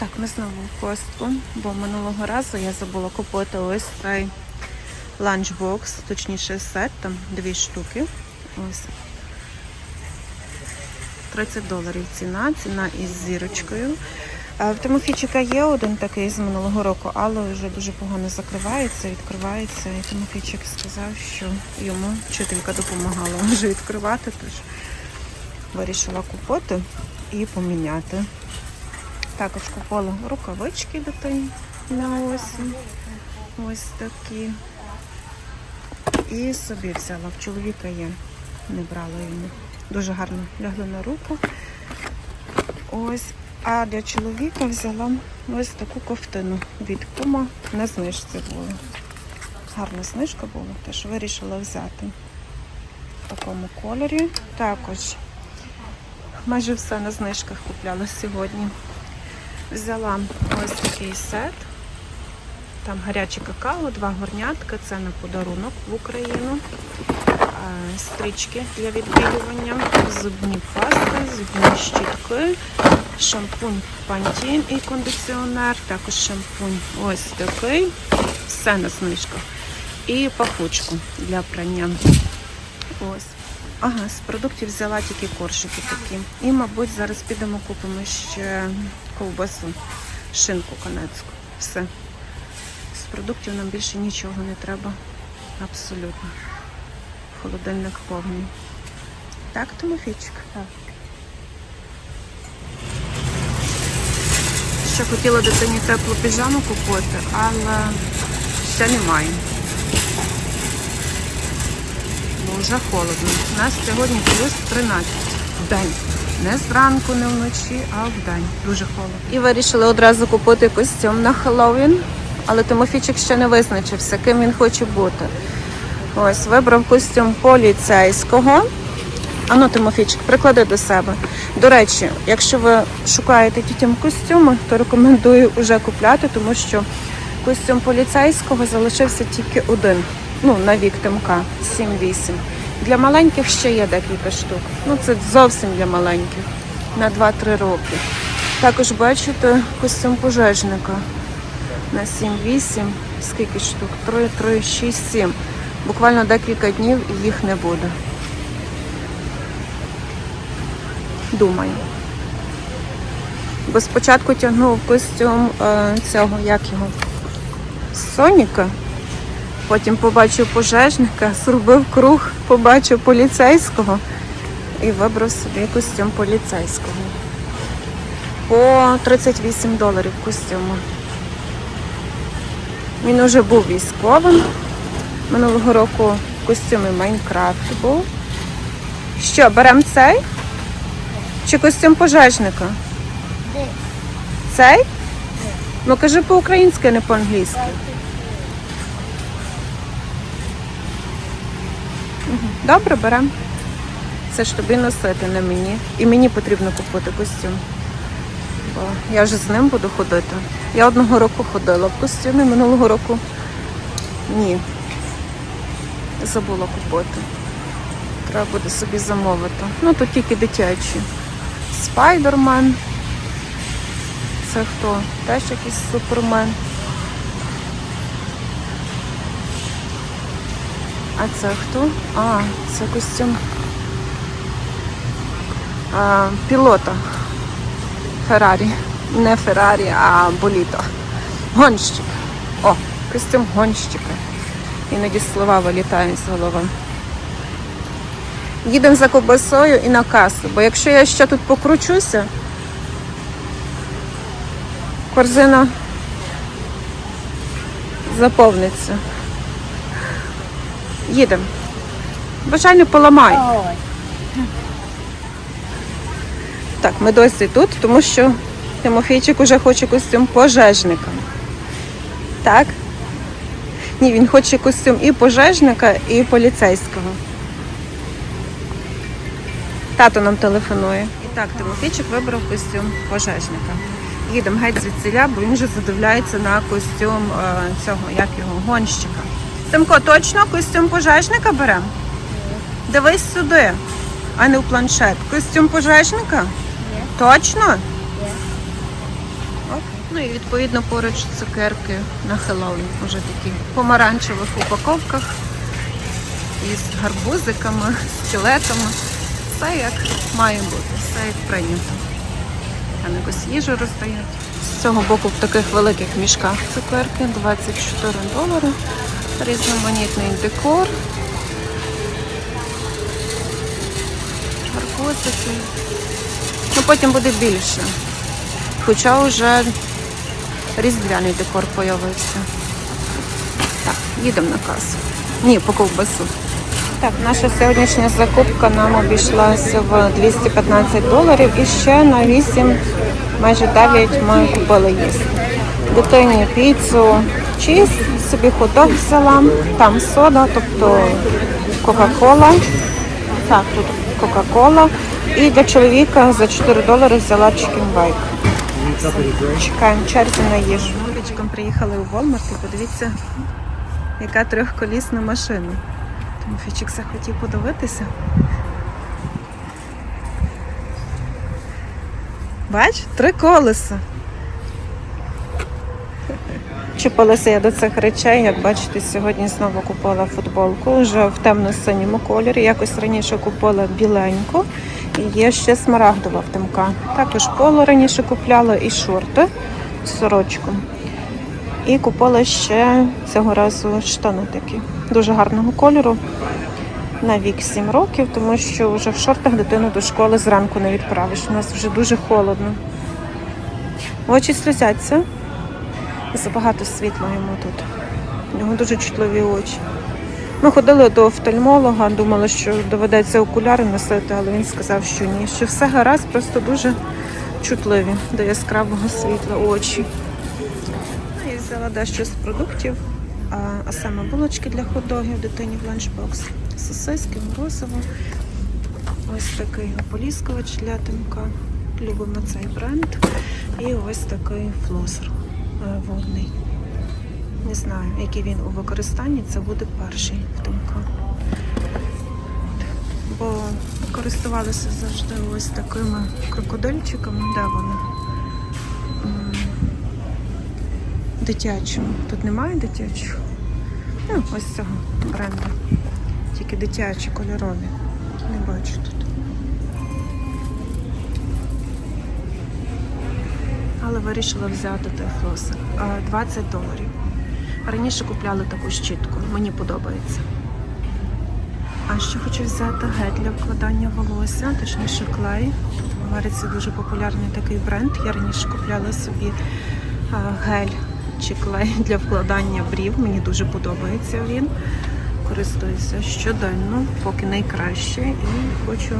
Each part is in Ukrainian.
Так, ми знову в костку, бо минулого разу я забула купити ось цей ланчбокс, точніше сет, там дві штуки. Ось. 30 доларів ціна, ціна із зірочкою. В Тимофійчика є один такий з минулого року, але вже дуже погано закривається, відкривається. І Тимофійчик сказав, що йому вчителька допомагала вже відкривати, тож вирішила купити і поміняти. Також купила рукавички дитині на осінь. Ось такі. І собі взяла. В чоловіка є, не брала йому. Дуже гарно лягли на руку. Ось. А для чоловіка взяла ось таку ковтину від кума на знижці була. Гарна знижка була, теж вирішила взяти в такому кольорі. Також майже все на знижках купляла сьогодні. Взяла ось такий сет. Там гаряче какао, два горнятка, це на подарунок в Україну. Е, Стрічки для відбілювання, зубні пасти, зубні щітки, шампунь Pantene і кондиціонер, також шампунь ось такий, все на знижках. І пахучку для прання. Ось. Ага, з продуктів взяла тільки коржики такі. І, мабуть, зараз підемо купимо ще ковбасу, шинку канадську. Все. З продуктів нам більше нічого не треба. Абсолютно. Холодильник повний. Так, Тимофійчик? Так. Ще хотіла дитині теплу піжаму купити, але ще немає. Бо вже холодно. У нас сьогодні плюс 13 в день. Не зранку, не вночі, а в день. Дуже холодно. І вирішили одразу купити костюм на Хеллоуін, але Тимофійчик ще не визначився, ким він хоче бути. Ось, вибрав костюм поліцейського. Ану, Тимофійчик, приклади до себе. До речі, якщо ви шукаєте дітям костюми, то рекомендую вже купляти, тому що костюм поліцейського залишився тільки один. Ну, на вік Тимка 7-8. Для маленьких ще є декілька штук. Ну, це зовсім для маленьких на 2-3 роки. Також бачите костюм пожежника на 7-8. Скільки штук? 3, 3, 6, 7. Буквально декілька днів і їх не буде. Думаю. Бо спочатку тягнув костюм е, цього, як його? Соніка. Потім побачив пожежника, зробив круг, побачив поліцейського і вибрав собі костюм поліцейського. По 38 доларів костюму. Він уже був військовим. Минулого року в костюмі Майнкрафт був. Що, беремо цей? Чи костюм пожежника? Цей? Ну кажи по-українськи, а не по-англійськи. Добре, беремо. Це ж тобі носити, не мені. І мені потрібно купити костюм. Бо я вже з ним буду ходити. Я одного року ходила в костюмі, минулого року ні. Забула купити. Треба буде собі замовити. Ну, тут тільки дитячі. Спайдермен. Це хто? Теж якийсь супермен. А це хто? А, це костюм а, пілота Феррарі. Не Феррарі, а Боліто. Гонщик. О, костюм гонщика. Іноді слова вилітають з голови. Їдемо за ковбасою і на касу, бо якщо я ще тут покручуся, корзина заповниться. Їдемо. Бажай не поламай. Так, ми досі тут, тому що Тимофійчик уже хоче костюм пожежника. Так? Ні, він хоче костюм і пожежника, і поліцейського. Тато нам телефонує. І так, Тимофійчик вибрав костюм пожежника. Їдемо геть звідсіля, бо він вже задивляється на костюм е, цього, як його, гонщика. Тимко, точно костюм пожежника беремо? Дивись сюди, а не в планшет. Костюм пожежника? Ні. Точно? Ні. Ну і відповідно поруч цукерки на Хеллоуін. Уже такі в помаранчевих упаковках із гарбузиками, скелетами. Все як має бути, все як прийнято. Там якусь їжу роздають. З цього боку в таких великих мішках цукерки 24 долари. Різноманітний декор. Гарбузики. Ну потім буде більше. Хоча вже різдвяний декор появився. Так, їдемо на касу. Ні, по ковбасу. Так, наша сьогоднішня закупка нам обійшлася в 215 доларів і ще на 8, майже 9 ми купили їсти. Дитині піцу, чіз, собі хот-дог взяла, там сода, тобто Кока-Кола. Так, тут Кока-Кола. І для чоловіка за 4 долари взяла чикен байк. Чекаємо черзі на їжу. Вечком приїхали у Walmart і подивіться, яка трьохколісна машина. Тимофійчик захотів подивитися. Бач, три колеса. Чіпалася я до цих речей, як бачите, сьогодні знову купила футболку вже в темно-синьому кольорі. Якось раніше купила біленьку. І є ще смарагдова втимка. Також поло раніше купляла і шорти, сорочку. І купила ще цього разу штани такі. Дуже гарного кольору. На вік 7 років, тому що вже в шортах дитину до школи зранку не відправиш. У нас вже дуже холодно. Очі сльозяться. Забагато світла йому тут. У нього дуже чутливі очі. Ми ходили до офтальмолога, думали, що доведеться окуляри носити, але він сказав, що ні, що все гаразд, просто дуже чутливі до яскравого світла очі. Ну, і взяла дещо з продуктів, а, саме булочки для хот-догів дитині в ланчбокс, сосиски, морозиво. Ось такий ополіскувач для тимка. Любимо цей бренд. І ось такий флосер водний. Не знаю, який він у використанні, це буде перший в тимка. Бо користувалися завжди ось такими крокодильчиками. Де вони? М, Дитячими. Тут немає дитячого. Ну, ось цього бренду. Тільки дитячі кольорові. Не бачу тут. Але вирішила взяти той флосер. А, 20 доларів. Раніше купляли таку щітку. Мені подобається. А ще хочу взяти гель для вкладання волосся, точніше клей. В Америці дуже популярний такий бренд. Я раніше купляла собі гель чи клей для вкладання брів. Мені дуже подобається він. Користуюся щоденно, поки найкраще. І хочу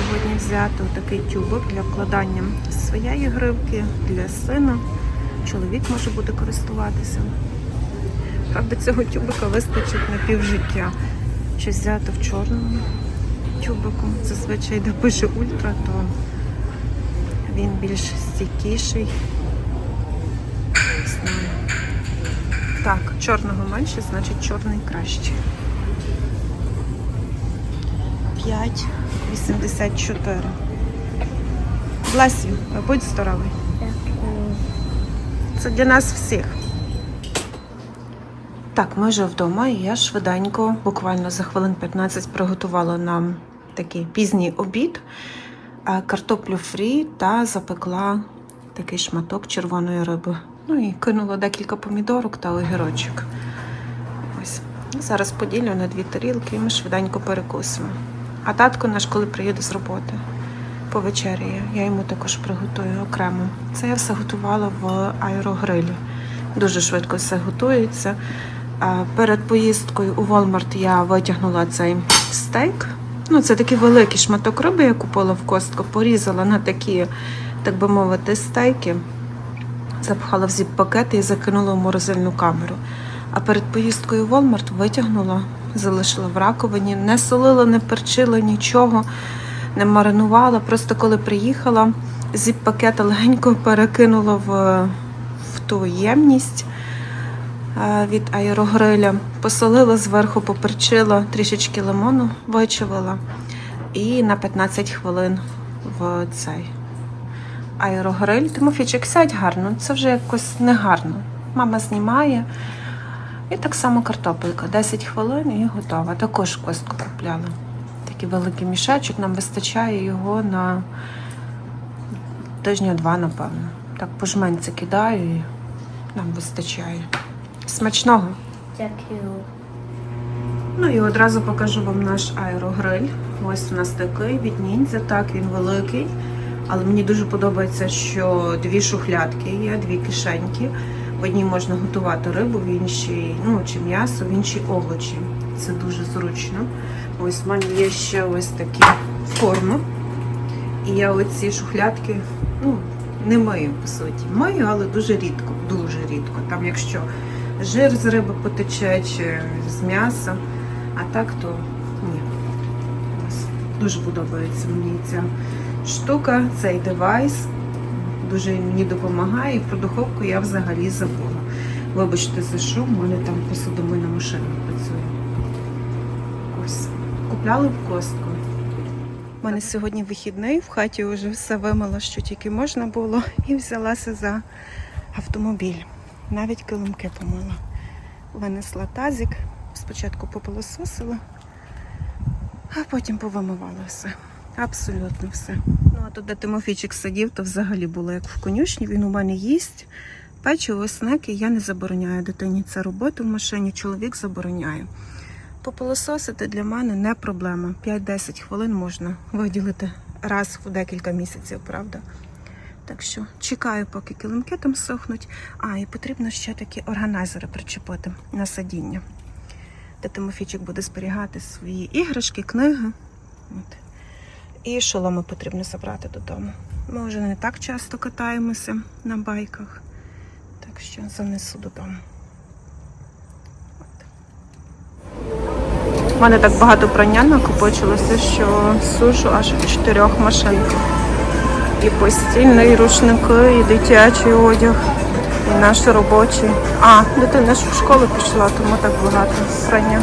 сьогодні взяти такий тюбик для вкладання своєї гривки для сина. Чоловік може буде користуватися. Правда, цього тюбика вистачить на півжиття. Чи взяти в чорному тюбику. Зазвичай, де пише ультра, то він більш стійкіший. Так, чорного менше, значить чорний краще. 5,84. Бласі, будь здоровий. Це для нас всіх. Так, ми вже вдома, і я швиденько, буквально за хвилин 15, приготувала нам такий пізній обід, картоплю фрі та запекла такий шматок червоної риби. Ну і кинула декілька помідорок та огірочок. Ось. Зараз поділю на дві тарілки і ми швиденько перекусимо. А татко наш, коли приїде з роботи, повечеряє, я йому також приготую окремо. Це я все готувала в аерогрилі. Дуже швидко все готується. Перед поїздкою у Walmart я витягнула цей стейк. Ну, це такий великий шматок риби, я купила в костку, порізала на такі, так би мовити, стейки, запхала в зіп-пакети і закинула в морозильну камеру. А перед поїздкою в Walmart витягнула, залишила в раковині, не солила, не перчила нічого, не маринувала. Просто коли приїхала, зіп-пакета легенько перекинула в, в ту ємність е, від аерогриля, посолила зверху, поперчила, трішечки лимону вичавила і на 15 хвилин в цей аерогриль. Тимофійчик, сядь гарно, це вже якось негарно. Мама знімає. І так само картопелька. 10 хвилин і готова. Також костку купляла. Такий великий мішечок, нам вистачає його на тижня два, напевно. Так по жменці кидаю і нам вистачає. Смачного! Дякую. Ну і одразу покажу вам наш аерогриль. Ось у нас такий від ніндзя. Так, він великий. Але мені дуже подобається, що дві шухлядки є, дві кишеньки. В одній можна готувати рибу, в іншій, ну, чи м'ясо, в іншій овочі. Це дуже зручно. Ось в мене є ще ось такі форми. І я оці шухлядки, ну, не мию, по суті. Мию, але дуже рідко, дуже рідко. Там, якщо жир з риби потече чи з м'яса, а так то ні. Ось. Дуже подобається мені ця штука, цей девайс. Дуже мені допомагає. І про духовку я взагалі забула. Вибачте за що, в мене там посудомийна машина працює. Ось. Купляли в костку. У мене сьогодні вихідний, в хаті вже все вимила, що тільки можна було, і взялася за автомобіль. Навіть килимки помила. Винесла тазик, спочатку попилососила, а потім повимивала все. Абсолютно все. Ну а тут, де Тимофійчик сидів, то взагалі було як в конюшні. Він у мене їсть. Печиво, снеки я не забороняю дитині це робити в машині, чоловік забороняє. Попилососити для мене не проблема. 5-10 хвилин можна виділити раз в декілька місяців, правда? Так що чекаю, поки килимки там сохнуть. А, і потрібно ще такі органайзери причепити на сидіння, де Тимофійчик буде зберігати свої іграшки, книги. От. І шоломи потрібно забрати додому. Ми вже не так часто катаємося на байках, так що занесу додому. У мене так багато прання накопичилося, що сушу аж в чотирьох машинках. І постільний, і рушники, і дитячий одяг, і наш робочий. А, дитина ж в школу пішла, тому так багато прання.